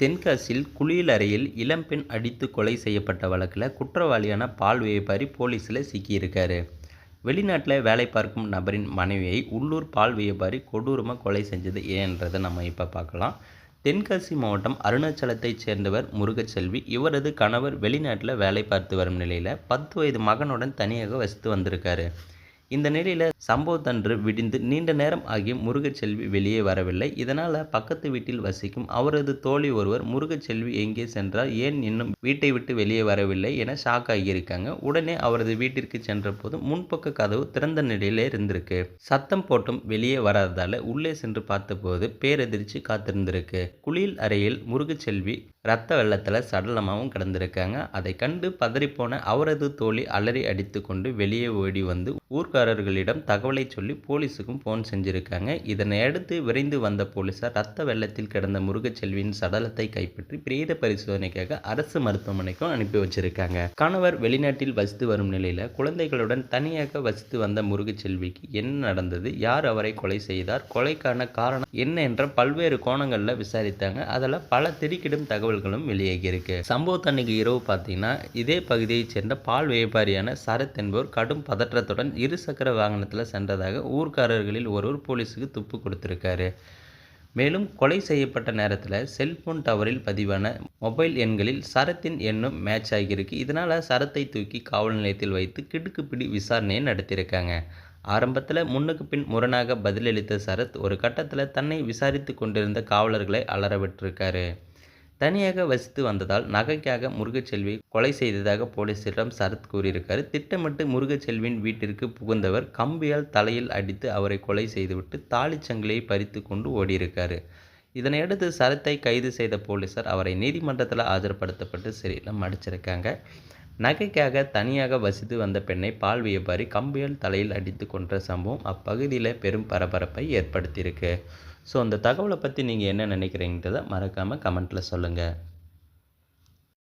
தென்காசியில் குளியலறையில் இளம்பெண் அடித்து கொலை செய்யப்பட்ட வழக்கில் குற்றவாளியான பால் வியாபாரி போலீஸில் சிக்கியிருக்காரு. வெளிநாட்டில் வேலை பார்க்கும் நபரின் மனைவியை உள்ளூர் பால் வியாபாரி கொடூரமாக கொலை செஞ்சது ஏன்றதை நம்ம இப்போ பார்க்கலாம். தென்காசி மாவட்டம் அருணாச்சலத்தைச் சேர்ந்தவர் முருகச்செல்வி. இவரது கணவர் வெளிநாட்டில் வேலை பார்த்து வரும் நிலையில் பத்து வயது மகனுடன் தனியாக வசித்து வந்திருக்காரு. இந்த நிலையில் சம்பவத்தன்று விடிந்து நீண்ட நேரம் ஆகி முருகச்செல்வி வெளியே வரவில்லை. இதனால் பக்கத்து வீட்டில் வசிக்கும் அவரது தோழி ஒருவர் முருகச்செல்வி எங்கே சென்றார் ஏன் இன்னும் வீட்டை விட்டு வெளியே வரவில்லை என ஷாக் ஆகியிருக்காங்க. உடனே அவரது வீட்டிற்கு சென்ற போது முன்பக்க கதவு திறந்த நிலையிலே இருந்திருக்கு. சத்தம் போட்டும் வெளியே வராததால் உள்ளே சென்று பார்த்தபோது பேரதிர்ச்சி காத்திருந்திருக்கு. குளியல் அறையில் முருகச்செல்வி ரத்த வெள்ளத்தில் சடலமாகவும் கிடந்திருக்காங்க. அதை கண்டு பதறிப்போன அவரது தோழி அலறி அடித்து கொண்டு வெளியே ஓடி வந்து ஊர்க்காரர்களிடம் தகவலை சொல்லி போலீஸுக்கும் ஃபோன் செஞ்சுருக்காங்க. இதனை அடுத்து விரைந்து வந்த போலீசார் ரத்த வெள்ளத்தில் கிடந்த முருகச்செல்வியின் சடலத்தை கைப்பற்றி பிரேத பரிசோதனைக்காக அரசு மருத்துவமனைக்கும் அனுப்பி வச்சிருக்காங்க. கணவர் வெளிநாட்டில் வசித்து வரும் நிலையில் குழந்தைகளுடன் தனியாக வசித்து வந்த முருகச்செல்விக்கு என்ன நடந்தது? யார் அவரை கொலை செய்தார்? கொலைக்கான காரணம் என்ன என்ற பல்வேறு கோணங்களில் விசாரித்தாங்க. அதில் பல திடுக்கிடும் தகவல்களும் வெளியாகியிருக்கு. சம்பவத்தன்னைக்கு இரவு பார்த்தீங்கன்னா இதே பகுதியைச் சேர்ந்த பால் வியாபாரியான சரத் என்பவர் கடும் பதற்றத்துடன் இருசக்கர வாகனத்தில் சென்றதாக ஊர்க்காரர்களில் ஒருவர் போலீஸுக்கு துப்பு கொடுத்திருக்காரு. மேலும் கொலை செய்யப்பட்ட நேரத்தில் செல்போன் டவரில் பதிவான மொபைல் எண்களில் சரத்தின் எண்ணும் மேட்ச் ஆகியிருக்கு. இதனால் சரத்தை தூக்கி காவல் நிலையத்தில் வைத்து கிடுக்குப்பிடி விசாரணையை நடத்தியிருக்காங்க. ஆரம்பத்தில் முன்னுக்கு பின் முரணாக பதிலளித்த சரத் ஒரு கட்டத்தில் தன்னை விசாரித்து கொண்டிருந்த காவலர்களை அலற விட்டிருக்காரு தனியாக வசித்து வந்ததால் நகைக்காக முருகச்செல்வி கொலை செய்ததாக போலீசிடம் சரத் கூறியிருக்காரு. திட்டமிட்டு முருகச்செல்வியின் வீட்டிற்கு புகுந்தவர் கம்பியால் தலையில் அடித்து அவரை கொலை செய்துவிட்டு தாலிச்சங்கிலியை பறித்து கொண்டு ஓடியிருக்காரு. இதனையடுத்து சரத்தை கைது செய்த போலீசார் அவரை நீதிமன்றத்தில் ஆஜர்படுத்தப்பட்டு சிறையில் அடிச்சிருக்காங்க. நகைக்காக தனியாக வசித்து வந்த பெண்ணை பால் வியாபாரி கம்பியால் தலையில் அடித்து கொன்ற சம்பவம் அப்பகுதியில் பெரும் பரபரப்பை ஏற்படுத்தியிருக்கு. ஸோ அந்த தகவலை பற்றி நீங்கள் என்ன நினைக்கிறீங்கிறத மறக்காமல் கமெண்ட்டில் சொல்லுங்கள்